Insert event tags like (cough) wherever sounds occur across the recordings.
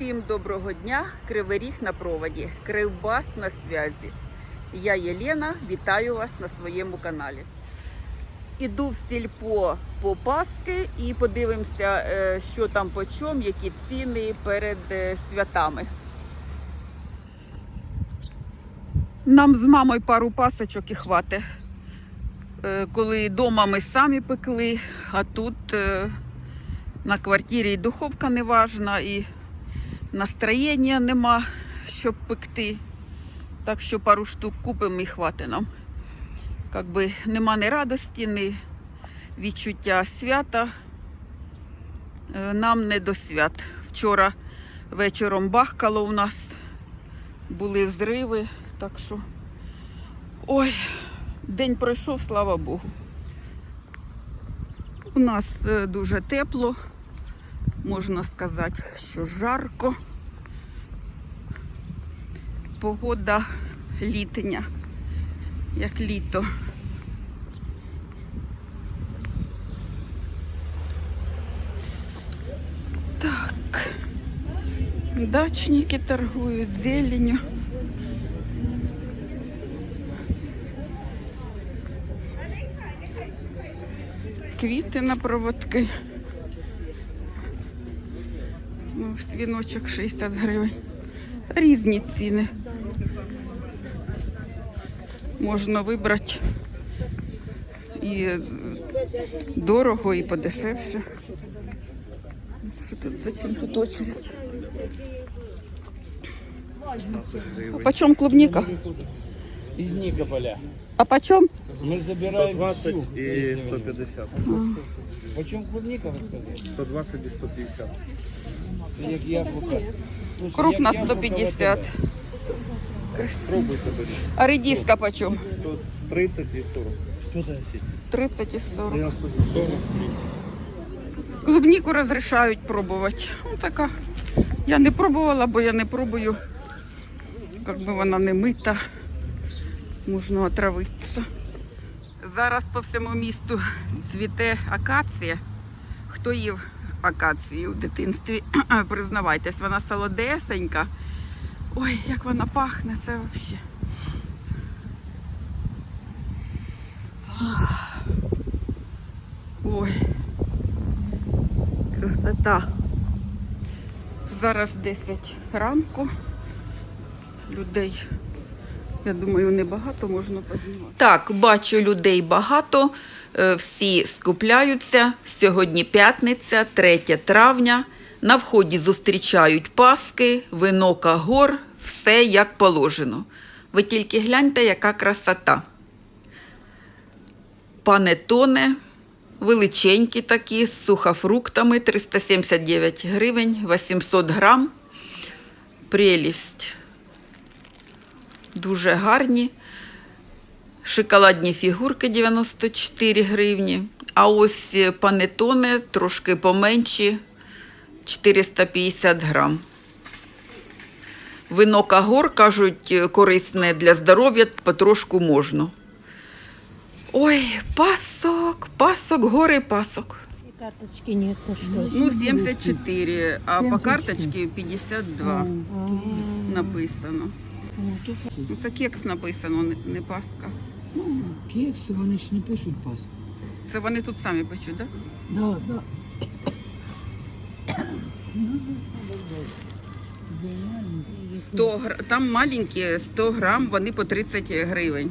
Усім доброго дня! Кривий Ріг на проводі, Кривбас на зв'язі. Я Єлена, вітаю вас на своєму каналі. Іду в сільпо по Паски і подивимося, е, що там по чому, які ціни перед е, святами. Нам з мамою пару пасочок і хватить. Е, Коли вдома ми самі пекли, а тут на квартирі і духовка не важна, і настроєння нема, щоб пекти. Так що пару штук купимо і хватить нам. Якби нема ні радості, ні відчуття свята. Е, Нам не до свят. Вчора вечором бахкало у нас, були взриви, так що. Ой, день пройшов, слава Богу. У нас е, дуже тепло, можна сказати, що жарко. Погода літня, як літо. Так. Дачники торгують зеленью. Квіти на проводки. Ну, свіночок 60 гривень. Різні ціни. Можна вибрати і дорого, і подешевше. Що тут? Зачем тут очередь? А почем клубника? Из Никополя. А почем? Мы забираем 120 всю, и если вы- 150. Почем клубника вы сказали? 120 и 150. Слушай, Крупна 150. в Пробуйте. А редиска почем? 130 и 40. 30 и 40. 90 и 40. Клубніку розрішають пробувати. Ну, така. Я не пробувала, бо я не пробую. Якби вона не мита, можна отравитися. Зараз по всьому місту цвіте акація. Хто їв акацію у дитинстві? (clears throat) Признавайтесь, вона солодесенька. Ой, як вона пахне, це взагалі. Ой. Красота. Зараз 10 ранку. Людей, я думаю, небагато можна познімати. Так, бачу людей багато. Е, Всі скупляються. Сьогодні п'ятниця, 3 травня. На вході зустрічають паски, вино кагор, все як положено. Ви тільки гляньте, яка красота. Панетоне, величенькі такі, з сухофруктами 379 гривень, 800 грам. Прелість. Дуже гарні. Шоколадні фігурки 94 гривні. А ось панетоне трошки поменші 450 грам. Вино кагор, кажуть, корисне для здоров'я, потрошку можна. Ой, пасок, пасок, гори пасок. Карточки нет, то что? Ну, 74, а по 74. карточці 52 написано. Ну, це кекс написано, не, не паска. Кекси, вони ж не пишуть Пасху. Це вони тут самі печуть, так? Да? Да, да. 100 гр... Там маленькі 100 грам, вони по 30 гривень.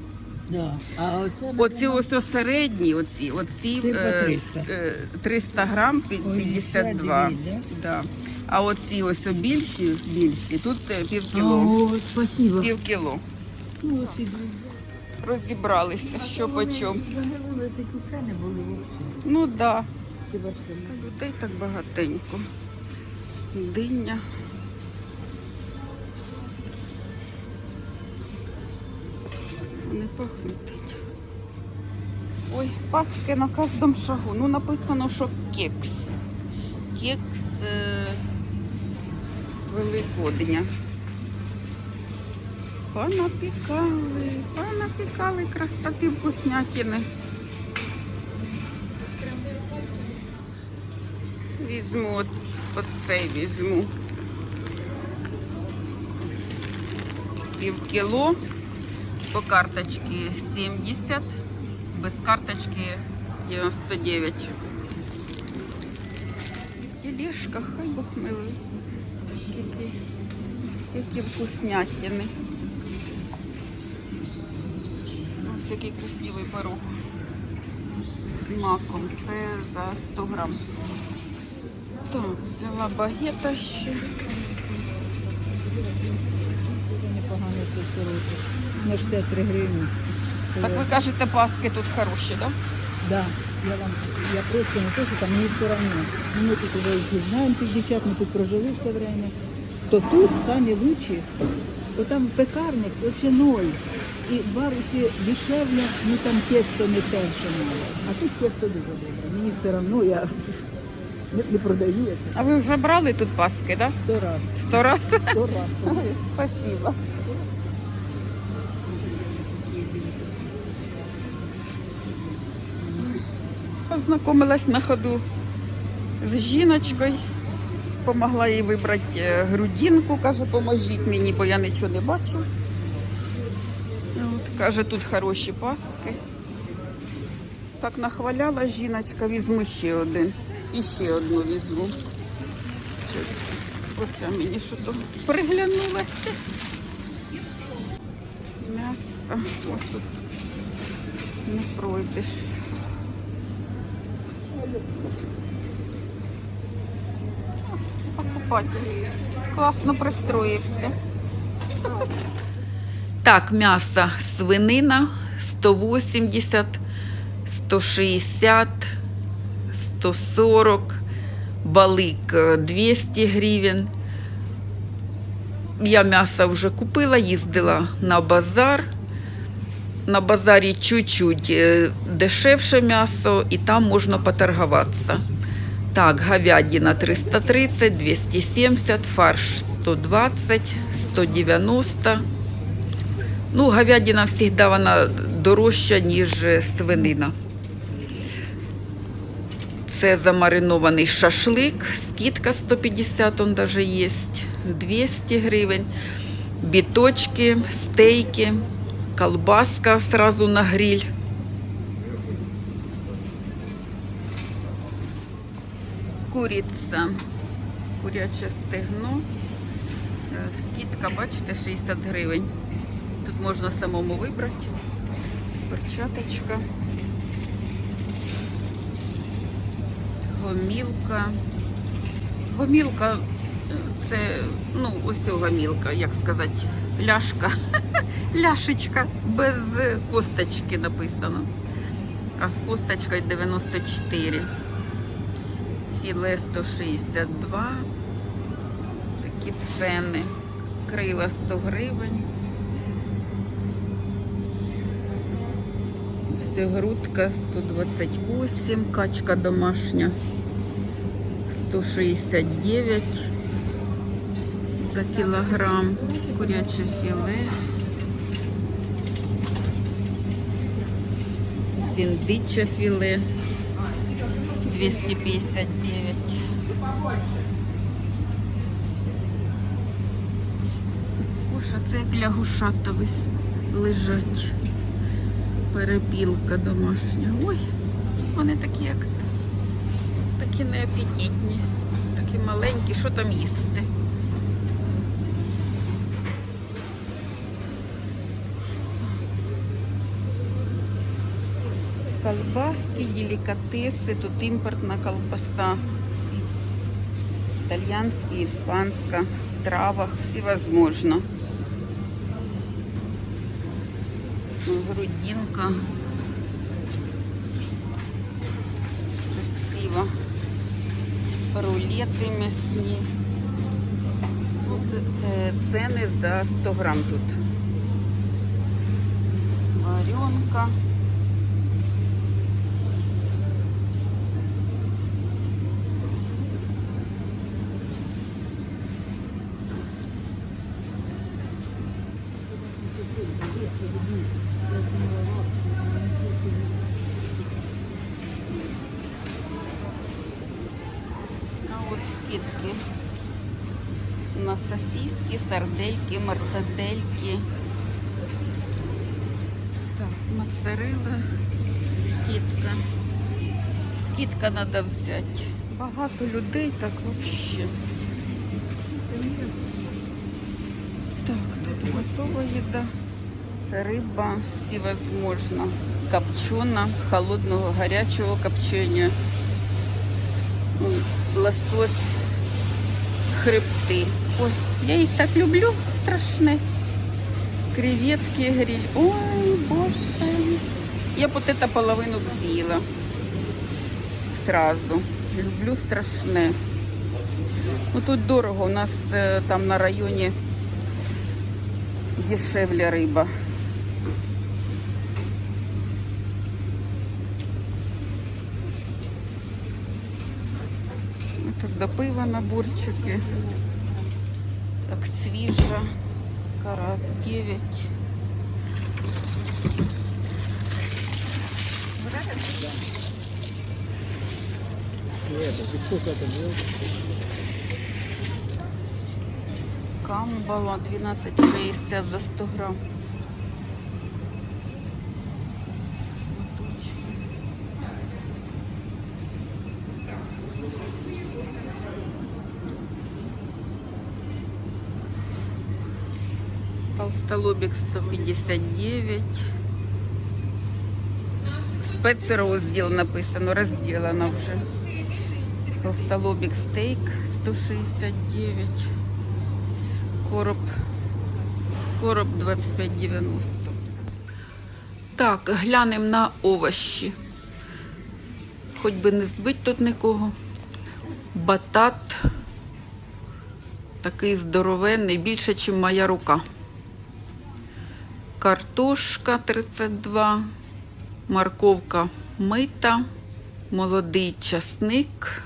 Да. А оце Оці ось ось середні, оці, оці Це по е, 300. е, 300 грам під Ой, 52. 59, Да. А оці ось о більші, більші, тут е, пів кіло. О, спасибо. Пів кіло. Ну, оці Розібралися, що по чому. Вони були такі ціни були вовсі. Ну так. Да. Людей так багатенько. Диня. Не пахнуть. Ой, паски на кожному шагу. Ну, написано, що кекс. Кекс е- Великодня. Понапікали, понапікали красоти вкуснятини. Візьму от, оцей візьму. пів кіло. По карточці 70, без карточки 99. Тележка, хай Бог милий. Скільки, скільки вкуснятини. Ось який красивий пирог з маком. Це за 100 грам. Так, взяла багета ще. Дуже непогано це сироти. На 63 гривні. Так ви кажете, паски тут хороші, так? Да? Да, я вам я просто не то, що там мені все равно. Ми тут уже їх знаємо цих дівчат, ми тут прожили все время. То тут самі лучші, то там пекарник, взагалі ноль. І барусі дешевле, ну там тесто не те, що мало. А тут тесто дуже добре. Мені все одно я не, не продаю це. А ви вже брали тут паски, так? Да? Сто раз. Сто раз. Сто раз. (laughs) Ой, Спасибо. Познайомилась на ходу з жіночкою. Помогла їй вибрати е, грудинку. Каже, поможіть мені, бо я нічого не бачу. Каже, тут хороші паски. Так нахваляла жіночка, візьму ще один. І ще одну візьму. Оце мені що то приглянулося. М'ясо. Ось тут не пройдеш. Покупатель. Класно пристроївся. Так, м'ясо свинина 180, 160, 140, балик е, 200 гривень. Я м'ясо вже купила, їздила на базар. На базарі чуть-чуть е, дешевше м'ясо, і там можна поторгуватися. Так, говядина 330, 270, фарш 120, 190. Ну, говядина завжди вона дорожча, ніж е, свинина. Це замаринований шашлик, скидка 150, он даже є, 200 гривень, біточки, стейки, колбаска сразу на гриль. Куриця, куряче стегно, Е, скидка, бачите, 60 гривень. Тут можна самому вибрати. Перчаточка. Гомілка. Гомілка це, ну, ось гомілка, як сказати, ляшка. (laughs) Ляшечка без косточки написано. А з косточкою 94. Філе 162. Такі ціни. Крила 100 гривень. Ось грудка 128, качка домашня 169 за кілограм, куряче філе. Сіндиче філе 259. Куша, це як лягушата лежать. Перепілка домашня. Ой, вони такі як такі неапетитні, такі маленькі, що там їсти. Колбаски, деликатесы, тут импортная колбаса. Итальянская, испанская, в травах, всевозможно. Грудинка. Красиво. Рулети м'ясні. Е, ціни за 100 грам тут. Варенка. А от скидки. У нас сосиски, сардельки, мартадельки. Так, моцарелла, скидка. Скидка треба взяти. Багато людей так взагалі. Так, тут готова їда. Риба всевозможна. Копчена, холодного, гарячого копчення. Лосось, хребти. Ой, я їх так люблю, страшне. Креветки, гриль. Ой, боже. Я б от это половину б з'їла. Сразу. Люблю страшне. Ну тут дорого. У нас е, там на районі дешевле риба. Тут до пива наборчики. Так, свіжа. Карас 9. Камбала 12,60 за 100 грамм. Толстолобик 159. Спецрозділ написано, розділено вже. Толстолобик стейк 169. Короб. Короб 25,90. Так, глянемо на овощі. Хоч би не збить тут нікого. Батат. Такий здоровенний, більше, ніж моя рука. Картошка 32, морковка мита, молодий часник,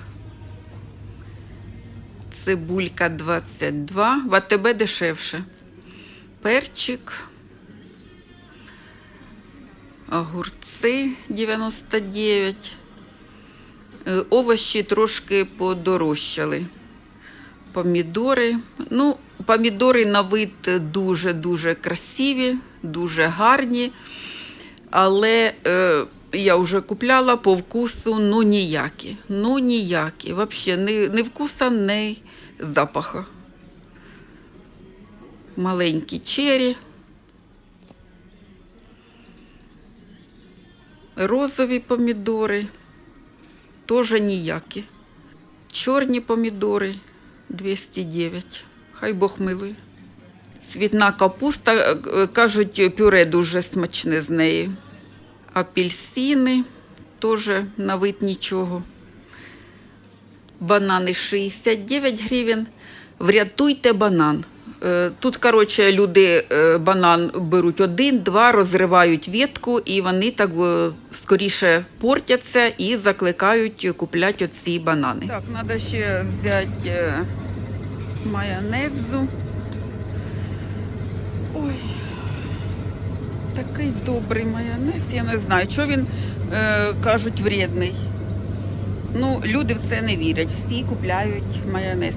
цибулька 22, в АТБ дешевше. Перчик, огурці 99. Е, Овощі трошки подорожчали. Помідори. Ну, помідори на вид дуже-дуже красиві, дуже гарні. Але е, я вже купляла по вкусу, ну ніякі. Ну ніякі. Взагалі, ні, ні вкуса, ні запаха. Маленькі чері. Розові помідори. Теж ніякі. Чорні помідори 209. Хай Бог милує. Цвітна капуста, е, кажуть, пюре дуже смачне з неї. Апельсини теж на вид нічого. Банани 69 гривень. Врятуйте банан. Е, Тут, коротше, люди е, банан беруть один, два, розривають ветку, і вони так е, скоріше портяться і закликають купляти оці банани. Так, треба ще взяти е, майонезу. Ой, такий добрий майонез. Я не знаю, що він е, кажуть вредний. Ну, люди в це не вірять. Всі купляють майонез.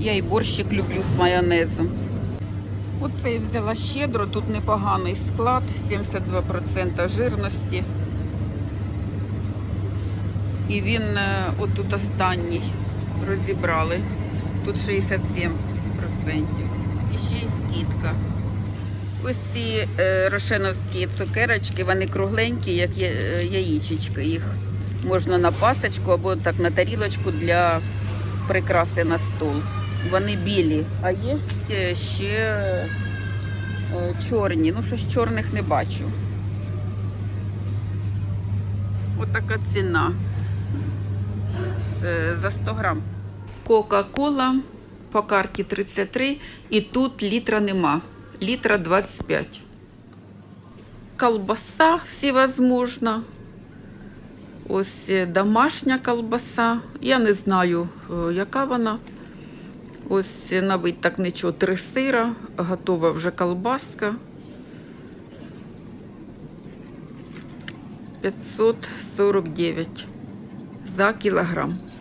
Я і борщик люблю з майонезом. Оце я взяла щедро, тут непоганий склад, 72% жирності. І він е, отут останній розібрали. Тут 67%. І ще й скидка. Ось ці е, рошеновські цукерочки, вони кругленькі, як е, яєчечка. Їх можна на пасочку або так на тарілочку для прикраси на стол. Вони білі, а є ще е, чорні. Ну, щось чорних не бачу. Отака ціна за 100 грам. Кока-кола по карті 33 і тут літра нема. Літра 25. Колбаса всевозможна. Ось е, домашня колбаса. Я не знаю, е, яка вона. Ось е, на вид так нічого, три сира, готова вже колбаска. 549 за кілограм.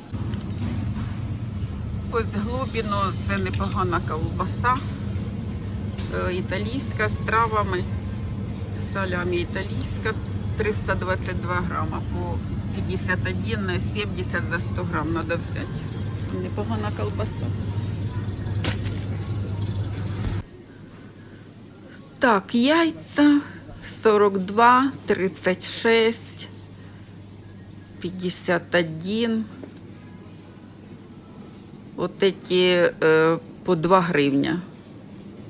Ось глобіно це непогана ковбаса. Е, Італійська з травами. Салямі італійська 322 грама по 51, 70 за 100 грам треба взяти. Непогана колбаса. Так, яйця 42, 36, 51. От эти е, по 2 гривня.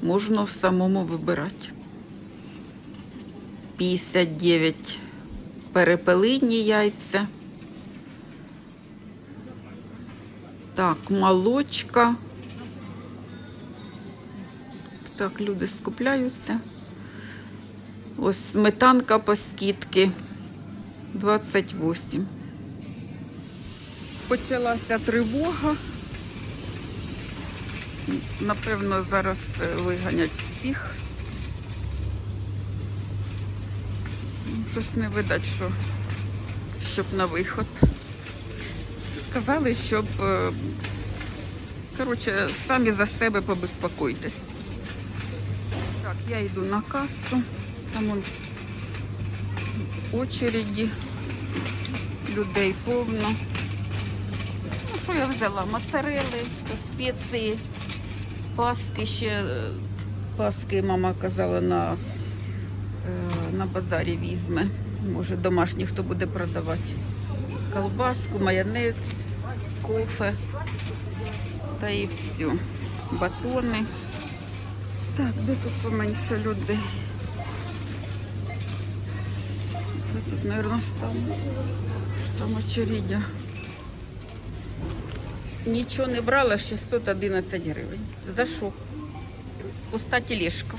Можна самому вибирати. 59 перепелині яйця. Так, молочка. Так, люди скупляються. Ось сметанка по скидки 28. Почалася тривога. Напевно, зараз е, виганять всіх. Ну, Щось не видать, що щоб на виход. Сказали, щоб е, коротше, самі за себе побезпокойтесь. Так, я йду на касу. Там он очереді, людей повно. Ну, що я взяла? Моцарели, спеції, паски ще. е, Паски мама казала на, е, на базарі візьме. Може, домашні хто буде продавати. Колбаску, майонез, кофе та і все. Батони. Так, де тут поменше людей? Тут, мабуть, стало? Там очередя. Нічого не брала, 611 гривень. За що? Пуста тележка.